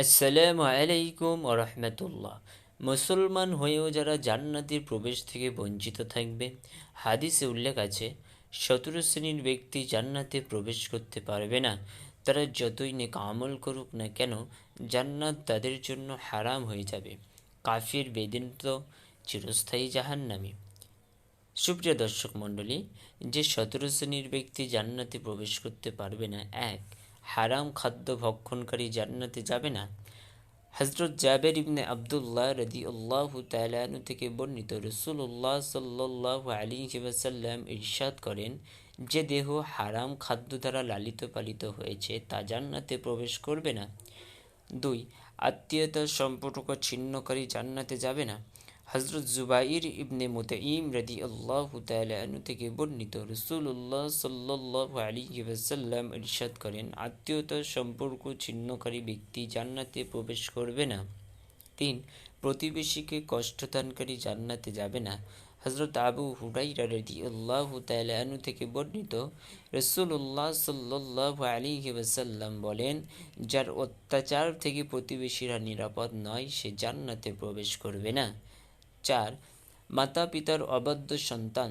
আসসালামু আলাইকুম রহমতুল্লাহ। মুসলমান হয়েও যারা জান্নাতের প্রবেশ থেকে বঞ্চিত থাকবে, হাদিসে উল্লেখ আছে, সতেরো শ্রেণির ব্যক্তি জান্নাতে প্রবেশ করতে পারবে না। তারা যতই নেক আমল করুক না কেন, জান্নাত তাদের জন্য হারাম হয়ে যাবে। কাফির বেদিন তো চিরস্থায়ী জাহান্নামী। সুপ্রিয় দর্শক মণ্ডলী, যে সতেরো শ্রেণির ব্যক্তি জান্নাতে প্রবেশ করতে পারবে না, এক হারাম খাদ্য ভক্ষণকারী জান্নাতে যাবে না। হজরত জাবের ইবনে আবদুল্লাহ রদি আল্লাহ তালু থেকে বর্ণিত রসুল্লাহ সাল্লাহ আলী ওয়াসাল্লাম ইরশাদ করেন, যে দেহ হারাম খাদ্য দ্বারা লালিত পালিত হয়েছে, তা জান্নাতে প্রবেশ করবে না। দুই আত্মীয়তার সম্পর্ক ছিন্নকারী জান্নাতে যাবে না। হজরত জুবাইর ইবনে মুতাইম রদি আল্লাহ তালু থেকে বর্ণিত রসুল্লাহ সাল্লাহ আলী ওয়াসাল্লাম ইরশাদ করেন আত্মীয়তার সম্পর্ক ছিন্নকারী ব্যক্তি জান্নাতে প্রবেশ করবে না। তিন, প্রতিবেশীকে কষ্টদানকারী জান্নাতে যাবে না। হজরত আবু হুরাইরা রদি আল্লাহ তালু থেকে বর্ণিত রসুল্লাহ সাল্লাহ আলী ওয়াসাল্লাম বলেন, যার অত্যাচার থেকে প্রতিবেশীরা নিরাপদ নয়, সে জান্নাতে প্রবেশ করবে না। চার মাতা পিতার অবাধ্য সন্তান,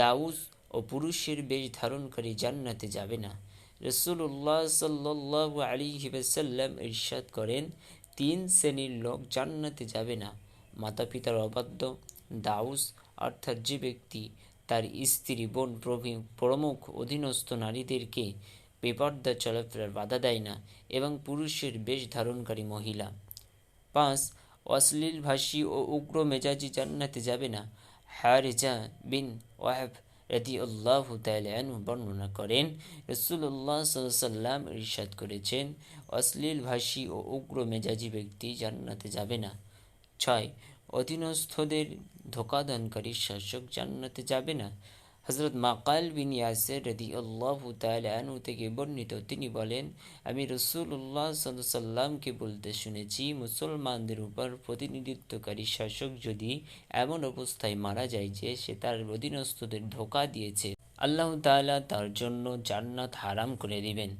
দাউস ও পুরুষের বেশ ধারণকারী জান্নাতে যাবে না। রসুল্লাহ সাল্লাহ আলী হিবাসাল্লাম ইরশাদ করেন, তিন শ্রেণির লোক জান্নাতে যাবে না। মাতা পিতার অবাধ্য, দাউস অর্থাৎ যে ব্যক্তি তার স্ত্রী, বোন প্রমুখ, অধীনস্থ নারীদেরকে বেপর্দা চলাফেরার বাধা দেয় না এবং পুরুষের বেশ ধারণকারী মহিলা। পাঁচ অশ্লীল ভাষী ও উগ্র মেজাজি জান্নাতে যাবে না। হারেজা বিন ওয়াব রাদি আল্লাহ তালু বর্ণনা করেন রসুল্লাহ সাল্লাম ইরশাদ করেছেন, অশ্লীল ভাষী ও উগ্র মেজাজি ব্যক্তি জান্নাতে যাবে না। ছয়, অধীনস্থদের ধোকাদানকারী শাসক জান্নাতে যাবে না। হজরত মাকাল বিন ইয়াসের রদি আল্লাহ তালু থেকে বর্ণিত, তিনি বলেন, আমি রসুল্লাহ সাল্লামকে বলতে শুনেছি, মুসলমানদের উপর প্রতিনিধিত্বকারী শাসক যদি এমন অবস্থায় মারা যায় যে সে তার অধীনস্থদের ধোকা দিয়েছে, আল্লাহ তালা তার জন্য জান্নাত হারাম করে দিবেন।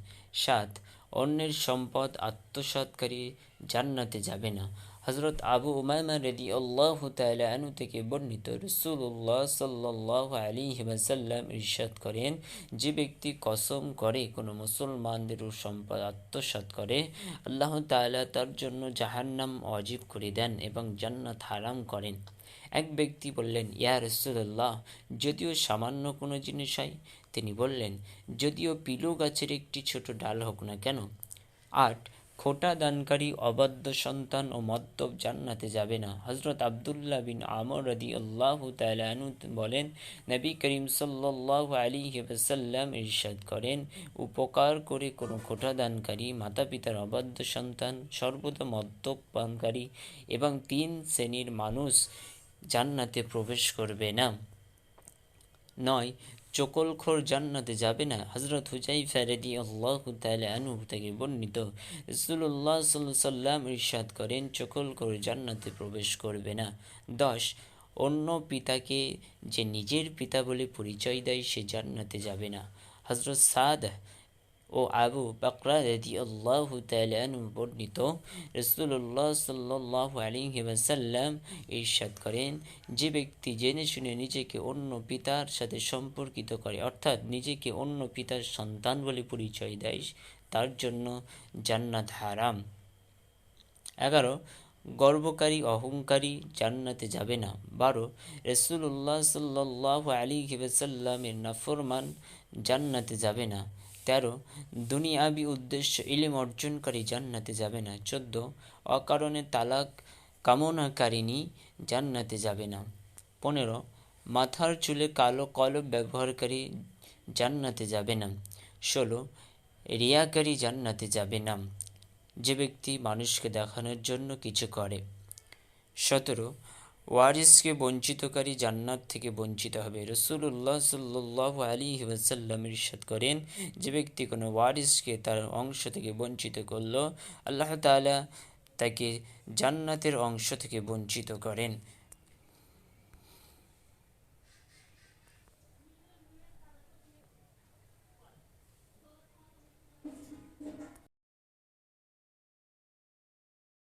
সাত অন্যের সম্পদ আত্মসাতকারী জান্নাতে যাবে না। হজরত আবু উমায়মা রেদি আল্লাহ তালু থেকে বর্ণিত রসুল্লাহ সাল্লাহ আলী ওয়াসাল্লাম ইরশাদ করেন, যে ব্যক্তি কসম করে কোনো মুসলমানদের সম্পদ আত্মসাত করে, আল্লাহ তালা তার জন্য জাহান্নাম অজীব করে দেন এবং জান্নাত হারাম করেন। এক ব্যক্তি বললেন, ইয়া রসুল্লাহ যদিও সামান্য কোনো জিনিস হয় তিনি বললেন, যদিও পিলু গাছের একটি ছোট ডাল হোক না কেন, আট খোটা দানকারী অবাধ্য সন্তান ও মদ্যপ জান্নাতে যাবে না। হজরত আবদুল্লাহ বিন আমর রদি আল্লাহ তালু বলেন, নবী করিম সাল্লাহ আলী ওসাল্লাম ইরশাদ করেন, উপকার করে কোনো খোটা দানকারী মাতা পিতার অবাধ্য সন্তান, সর্বদা মদ্যপ পানকারী এবং তিন শ্রেণির মানুষ জান্নাতে প্রবেশ করবে না। নয় চকলখোর জান্নাতে যাবে না। হজরত হুজাই ফেরেদি আল্লাহ আনু থেকে বর্ণিত। রসুল্লাহ সাল্লাম ইরশাদ করেন, চকলখোর জান্নাতে প্রবেশ করবে না। দশ, অন্য পিতাকে যে নিজের পিতা বলে পরিচয় দেয়, সে জান্নাতে যাবে না। হজরত সাদ ও আবু বাকরা রদি আল্লাহ তালু বর্ণিত রসুল্লাহ সাল্লাহ আলিহি ওয়াসাল্লাম ইরশাদ করেন, যে ব্যক্তি জেনে শুনে নিজেকে অন্য পিতার সাথে সম্পর্কিত করে, অর্থাৎ নিজেকে অন্য পিতার সন্তান বলে পরিচয় দেয়, তার জন্য জান্নাত হারাম। এগারো, গর্বকারী, অহংকারী জান্নাতে যাবে না। বারো রসুল্লাহ সাল্লাহ আলী ওয়াসাল্লামের নাফরমান জান্নাতে যাবে না। তেরো, দুনিয়াবি উদ্দেশ্য ইলিম অর্জনকারী জান্নাতে যাবে না। চোদ্দ, অকারণে তালাক কামনাকারিনী জান্নাতে যাবে না। পনেরো, মাথার চুলে কালো কলব ব্যবহারকারী জান্নাতে যাবে না। ষোলো, রিয়াকারী জান্নাতে যাবে না। যে ব্যক্তি মানুষকে দেখানোর জন্য কিছু করে। সতেরো ওয়ারিসকে বঞ্চিতকারী জান্নাত থেকে বঞ্চিত হবে। রসুল্লাহ সাল্লাহ আলী ওয়াসাল্লাম ইরশাদ করেন, যে ব্যক্তি কোনো ওয়ারিসকে তার অংশ থেকে বঞ্চিত করল, আল্লাহ তালা তাকে জান্নাতের অংশ থেকে বঞ্চিত করেন।